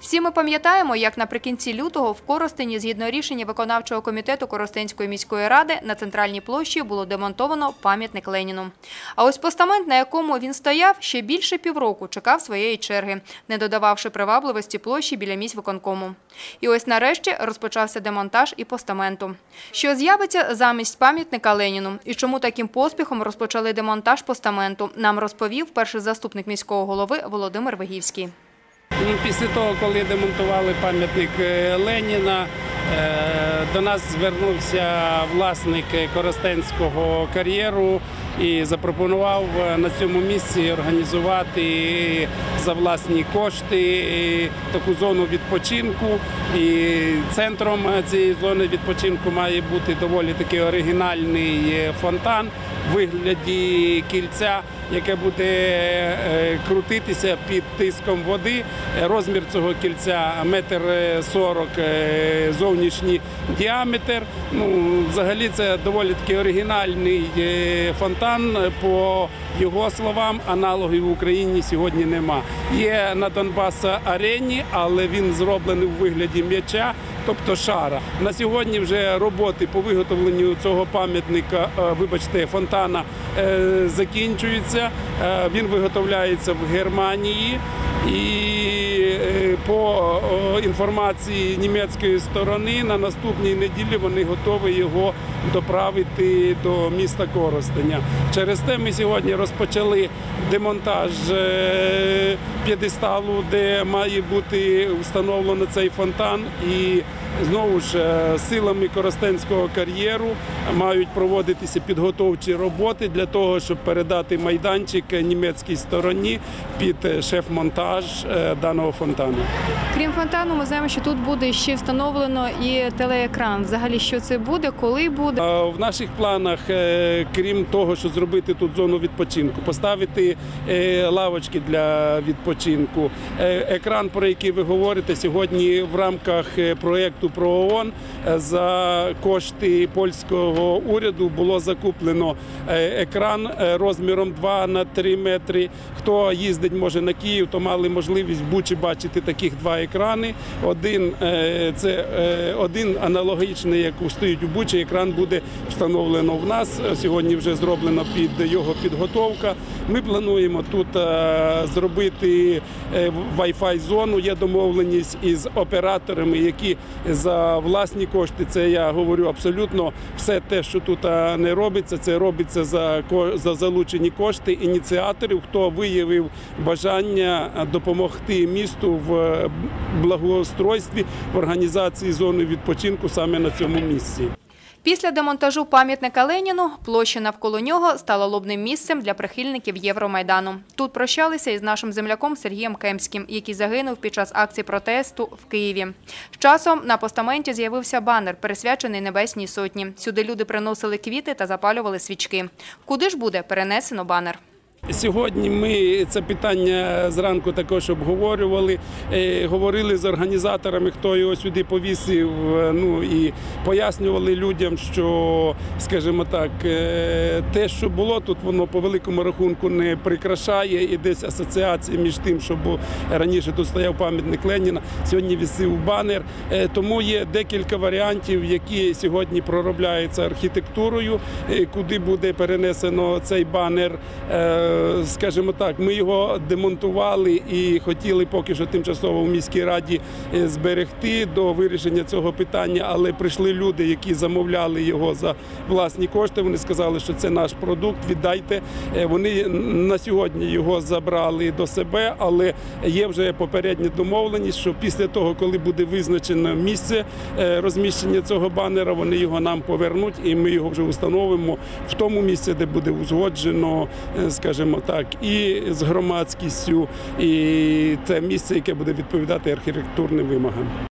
Всі ми пам'ятаємо, як наприкінці лютого в Коростені, згідно рішення виконавчого комітету Коростенської міської ради, на центральній площі було демонтовано пам'ятник Леніну. А ось постамент, на якому він стояв, ще більше півроку чекав своєї черги, не додававши привабливості площі біля місць виконкому. І ось нарешті розпочався демонтаж і постаменту. Що з'явиться замість пам'ятника Леніну і чому таким поспіхом розпочали демонтаж постаменту, нам розповів перший заступник міського голови Володимир Вигівський. Після того, коли демонтували пам'ятник е, Леніна, е, до нас звернувся власник Коростенського кар'єру і запропонував е, на цьому місці організувати за власні кошти е, таку зону відпочинку. І центром е, цієї зони відпочинку має бути доволі такий оригінальний е, фонтан в вигляді кільця, яке буде е, крутитися під тиском води. Е, Розмір цього кільця метр е, сорок е, зовнішній діаметр. Ну, взагалі це доволі такий оригінальний е, фонтан. По його словам, аналогів в Україні сьогодні нема. Є на Донбас арені, але він зроблений у вигляді м'яча. Тобто шара на сьогодні вже роботи по виготовленню цього пам'ятника, е, вибачте, фонтана е, закінчуються. Е, Він виготовляється в Германії. І по інформації німецької сторони на наступній неділі вони готові його доправити до міста Коростеня. Через те ми сьогодні розпочали демонтаж е, п'єдесталу, де має бути встановлено цей фонтан. І знову ж е, силами Коростенського кар'єру мають проводитися підготовчі роботи для того, щоб передати майданчик німецькій стороні під е, шеф-монтаж даного фонтану. Крім фонтану, ми знаємо, що тут буде ще встановлено і телеекран. Взагалі, що це буде, коли буде. В наших планах, крім того, що зробити тут зону відпочинку, поставити лавочки для відпочинку. Е, Екран, про який ви говорите, сьогодні в рамках е, проєкту про ООН е, за кошти польського уряду було закуплено е, екран е, розміром 2 на 3 метри. Хто їздить може на Київ, то мали можливість в Бучі бачити таких два екрани. Один е, це е, один аналогічний, як стоїть у Бучі. Екран буде встановлено в нас. Сьогодні вже зроблено під його підготовка. Ми тут е, зробити е, Wi-Fi зону. Є домовленість із операторами, які за власні кошти. Це я говорю абсолютно все те, що тут е, не робиться. Це робиться за за залучені кошти ініціаторів, хто виявив бажання допомогти місту в благоустройстві в організації зони відпочинку саме на цьому місці. Після демонтажу пам'ятника Леніну площа навколо нього стала лобним місцем для прихильників Євромайдану. Тут прощалися із нашим земляком Сергієм Кемським, який загинув під час акції протесту в Києві. З часом на постаменті з'явився банер, присвячений Небесній Сотні. Сюди люди приносили квіти та запалювали свічки. Куди ж буде перенесено банер? Сьогодні ми це питання зранку також обговорювали. Е, Говорили з організаторами, хто його сюди повісив. е, Ну і пояснювали людям, що, скажімо так, е, те, що було тут, воно по великому рахунку не прикрашає і десь асоціація між тим, що раніше тут стояв пам'ятник Леніна, сьогодні висів банер. Тому є декілька варіантів, які сьогодні проробляються архітектурою, куди буде перенесено цей банер. Скажімо так, ми його демонтували і хотіли поки що тимчасово в міській раді е, зберегти до вирішення цього питання, але прийшли люди, які замовляли його за власні кошти. Вони сказали, що це наш продукт. Віддайте. Е, Вони на сьогодні його забрали до себе, але є вже попередня домовленість, що після того, коли буде визначено місце е, розміщення цього банера, вони його нам повернуть, і ми його вже установимо в тому місці, де буде узгоджено, е, скажімо так, і з громадськістю, і це місце, яке буде відповідати архітектурним вимогам.